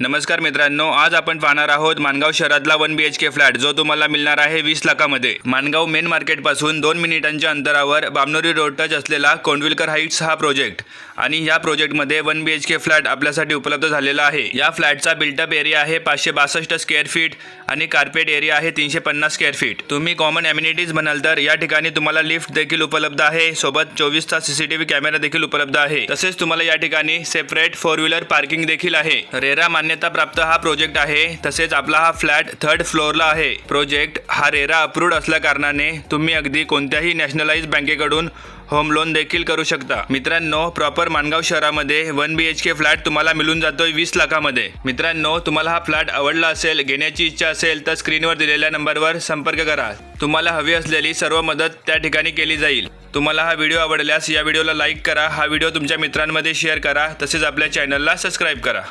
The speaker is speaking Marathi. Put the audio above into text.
नमस्कार मित्रांनो आज आपण पाहणार आहोत मानगाव शहरातला one B H K flat जो तुम्हाला मिळणार आहे वीस लाखामध्ये. मानगाव मेन मार्केटपासून दोन मिनिटांच्या अंतरावर बामनोरी रोड टच असलेला कोंडविलकर हाईट्स हा प्रोजेक्ट आणि या प्रोजेक्टमध्ये one B H K flat आपल्यासाठी उपलब्ध झालेला आहे. या फ्लॅटचा बिल्टअप एरिया आहे पाचशे बासष्ट स्क्वेअर फीट आणि कार्पेट एरिया आहे तीनशे पन्नास स्क्वेअर फीट तुम्ही कॉमन अम्युनिटीज म्हणाल तर या ठिकाणी तुम्हाला लिफ्ट देखील उपलब्ध आहे सोबत चोवीस तास सीसीटीव्ही कॅमेरा देखील उपलब्ध आहे. तसेच तुम्हाला या ठिकाणी सेपरेट फोर व्हीलर पार्किंग देखील आहे. रेरा मान्यता प्राप्त हा प्रोजेक्ट आहे तसेच आपला हा फ्लॅट थर्ड फ्लोअरला आहे. प्रोजेक्ट हा रेरा अप्रूव्ड असल्या कारणाने तुम्ही अगदी कोणत्याही नॅशनलाइज बँकेकडून होम लोन देखील करू शकता. मित्रांनो प्रॉपर मानगाव शहरामध्ये one B H K flat तुम्हाला मिळून जातोय वीस लाखामध्ये. मित्रांनो तुम्हाला हा फ्लॅट आवडला असेल घेण्याची इच्छा असेल तर स्क्रीनवर दिलेल्या नंबरवर संपर्क करा. तुम्हाला हवी असलेली सर्व मदत त्या ठिकाणी केली जाईल. तुम्हाला हा व्हिडिओ आवडल्यास या व्हिडिओला लाईक करा हा व्हिडिओ तुमच्या मित्रांमध्ये शेअर करा तसेच आपल्या चॅनलला सबस्क्राईब करा.